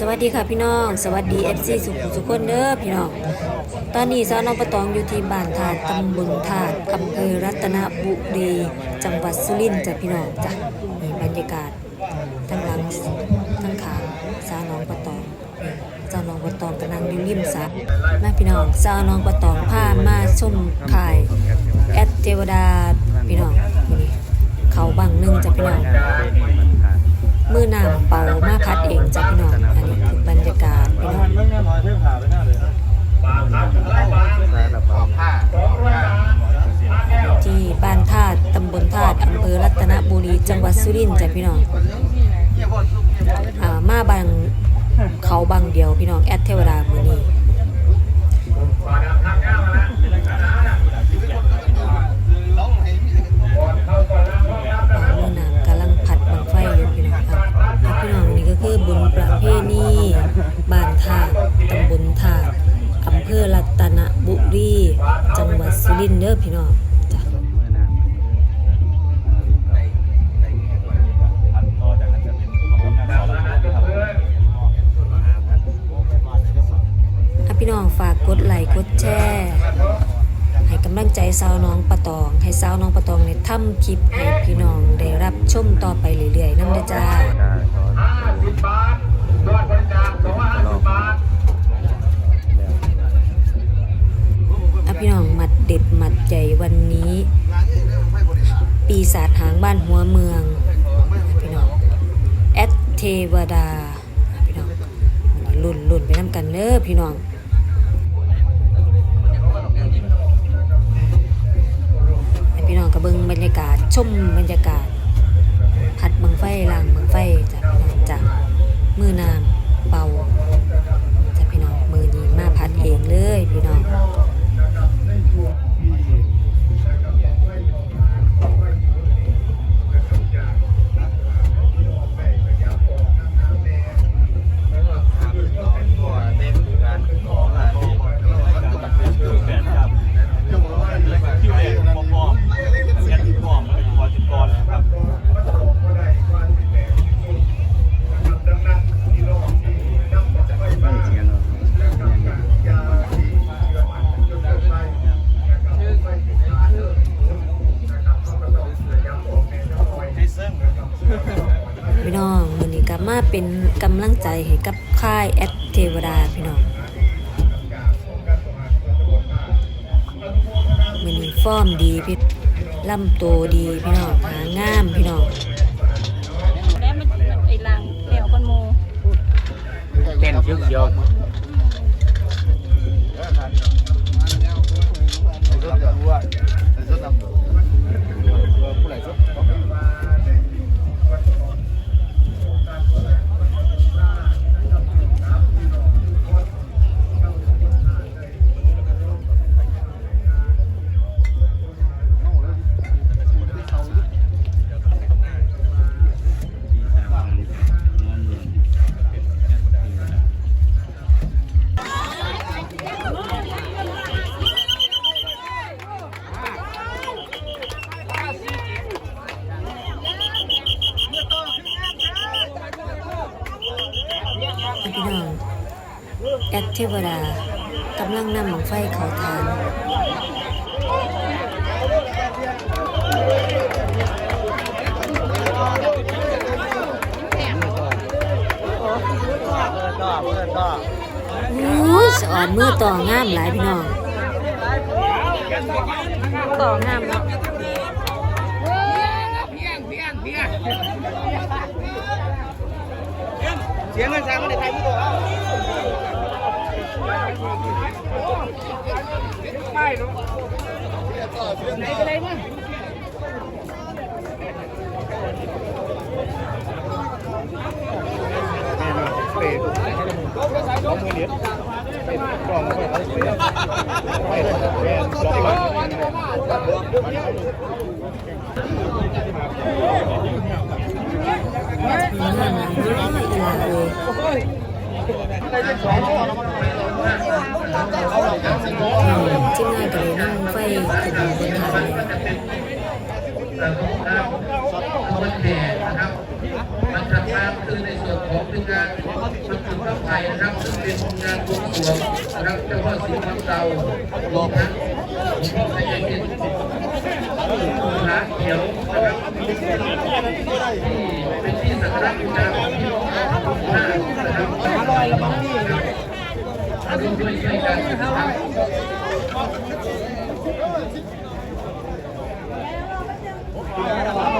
สวัสดีค่ะพี่น้อง สวัสดี FC สุขุสุขคนเด้อพี่น้อง ตอนนี้สาวน้องประตองอยู่ที่บ้านธาตุตำบลธาตุอำเภอรัตนบุรีจังหวัดสุรินทร์จ้ะพี่น้องจ้ะนี่บรรยากาศทั้งหลังทั้งขางสาวน้องประตองนี่สาวน้องประตองกำลังอยู่ริมสระมาพี่น้องสาวน้องประตองพามาชมข่ายแอดเทวดาพี่น้องนี่เขาบังหนึงจ้ะพี่น้อง มือนางเป่ามาพัดเองจ้ะพี่น้อง อันนี้คือบรรยากาศพี่น้องเรื่องน้อยเพิ่มผ่าไปหน้าเลยที่บ้านธาตุตำบลธาตุอำเภอรัตนบุรี จังหวัดสุรินทร์จ้ะพี่น้องอ่ามาบางเขาบางเดียวพี่น้องแอดเทวดา สาวน้องปะตอง ให้สาวน้องปะตองเนี่ยทำคลิปให้พี่น้องได้รับชมต่อไปเรื่อยๆนั่นเด้อจ้าอะพี่น้องหมัดเด็ดหมัดใจวันนี้ ปีศาจหางบ้านหัวเมืองพี่น้องแอดเทวดาพี่น้องลุ่นลุ่นไปน้ำกันเด้อพี่น้อง น้องกระเบิงบรรยากาศชมบรรยากาศ พี่น้องมือนี้ก็มาเป็นกำลังใจให้กับค่ายแอดเทวดาพี่น้องมือนี้ฟอร์มดีพี่ลำโตวดีพี่น้องหางามพี่น้องแล้วมันไอ้ลังแถวกันโมเต้นเยอะ เทวดากำลังนำหมองไฟเขาทานต่อเพื่อนต่ออุ้ยสอนมือต่องามหลายพี่น้องต่องามเนาะเสียงเงินสร้างในไทยพี่ตัว งามหลายน้อยอีหลาเลย จิ้มง่ายกันเลยนั่งไฟขึ้นบนทางเลย มันทำงานคือในส่วนของทีมงานมันถึงต้อง ไทยนะครับซึ่ งานบวงสรวงรับเจ้าพ่อสีมังเตาลงนะหลวงพ่อพญาเกศหาเขียวนะครับที่เป็นที่สักการะบูชาของพี่น้องทุกท่านนะครับอร่อยละบางที่ร่วมด้วยช่วยกันนะครับขอ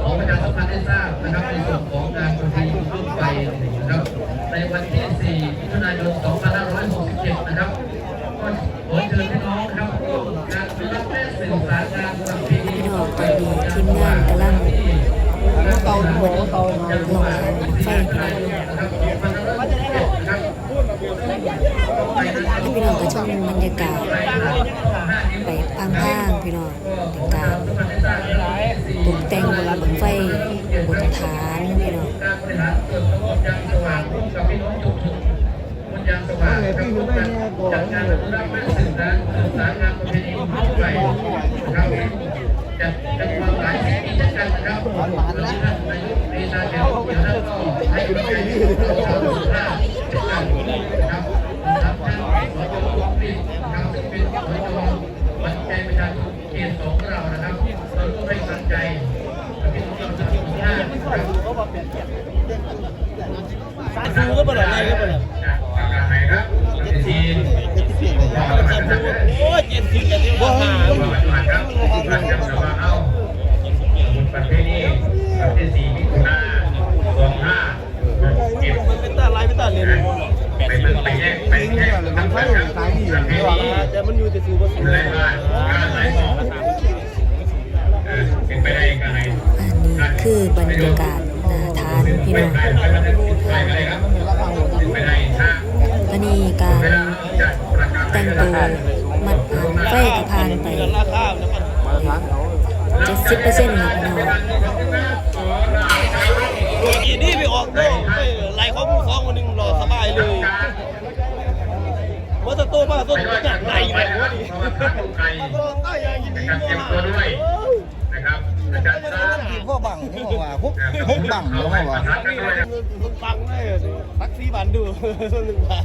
ขอประชาสัมพันธ์ให้ทราบนะครับในส่วนของงานประเพณีลูกไฟนะครับในวันที่ 4 มิถุนายน 2567 นะครับก็ขอเชิญพี่น้องนะครับร่วมงานรับและสื่อสารงานประเพณีพี่น้องตอนนี้ทีมงานกำลังเตาหัวเตาลงไฟพี่น้องนะครับพี่น้องก็ชมบรรยากาศไปพังๆพี่น้อง แต่งรับไฟบุตรฐานพี่น้อจัดงานแบบรับไม่สื่อสารสารงาน โอ้เนี่คือบรรยากาศนาทานพี่น้องอันนี้การ แต่งตัวมัดผ่านไฟก็ผ่านไปเจ็ดสิบเปอร์เซ็นต์หลับนอนอีนี่ไปออกโลกไล่เขาผู้ฟ้องคนหนึ่งรอสบายเลยว่าจะโตมากต้นอย่างไรเลยเตรียมตัวด้วยนะครับอาจารย์ซ่าพ่อบังนี่บอกว่าพวกบังนี่บอกว่าบังเลยทักซี่บันดูหนึ่งบัง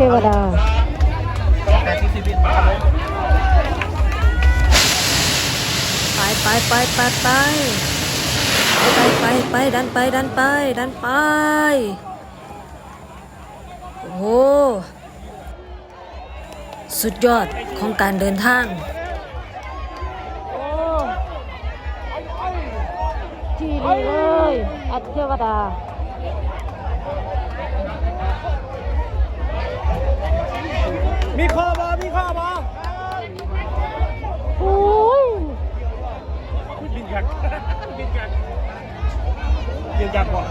เทวดาไปไปไปไปไปไปไปไปดันไปดันไปดันไป โอ้โห สุดยอดของการเดินทางโอ้จีดีเลยอัจเทวดา มีข้อบอมีข้อบอโอ้ยบินกันบินกันบินกันบ่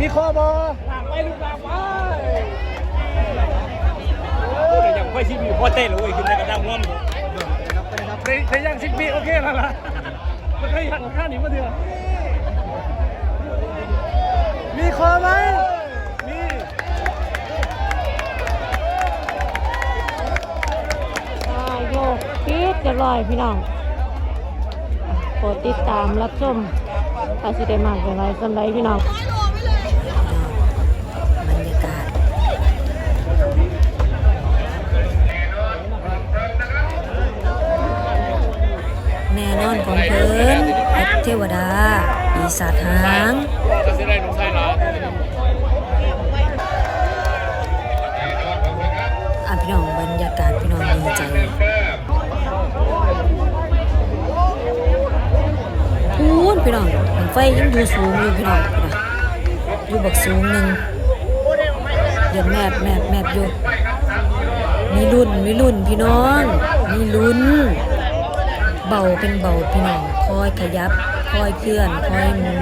มีข้อบอไปลูกหลางไปแต่ยังไม่ชิมีพ่อเต้เลยขึ้นในกระดังง่อมแต่ยังสิบปีโอเคแล้วล่ะมันก็ยังข้านี้มาเถอะมีคอไหมมี ปีดเรียบร้อยพี่น้องโปรดติดตามรับชมอาสิได้มากเป็นไรสันไรพี่น้องบรรยากาศแน่นอนของเพิ่นแอดเทวดาปีศาจหาง พี่น้องบังไฟยังอยู่สูงอยู่พี่น้องพี่น้องอยู่บักสูงหนึ่งเดี๋ยวแมบแมบแมบอยู่มีรุ่นมีรุ่นพี่น้องมีลุ้น เบาเป็นเบาพี่น้องคอยขยับคอยเคลื่อนคอยหมุน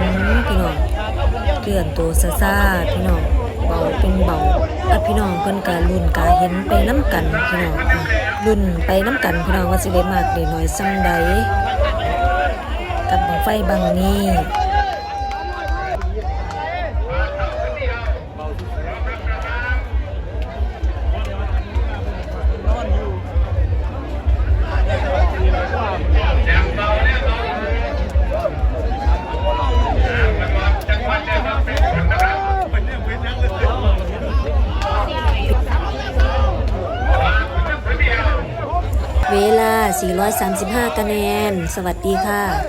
พี่น้องเคลื่อนตัวซาซาพี่น้องเบาเป็นเบาอะพี่น้องเพิ่นกะรุ่นกะเห็นไปน้ำกันพี่น้องรุ่นไปน้ำกันพี่น้องว่าสิได้มากได้น้อยซ้ำใด กับบังไฟบางนี้เวลา 435 คะแนน สวัสดีค่ะ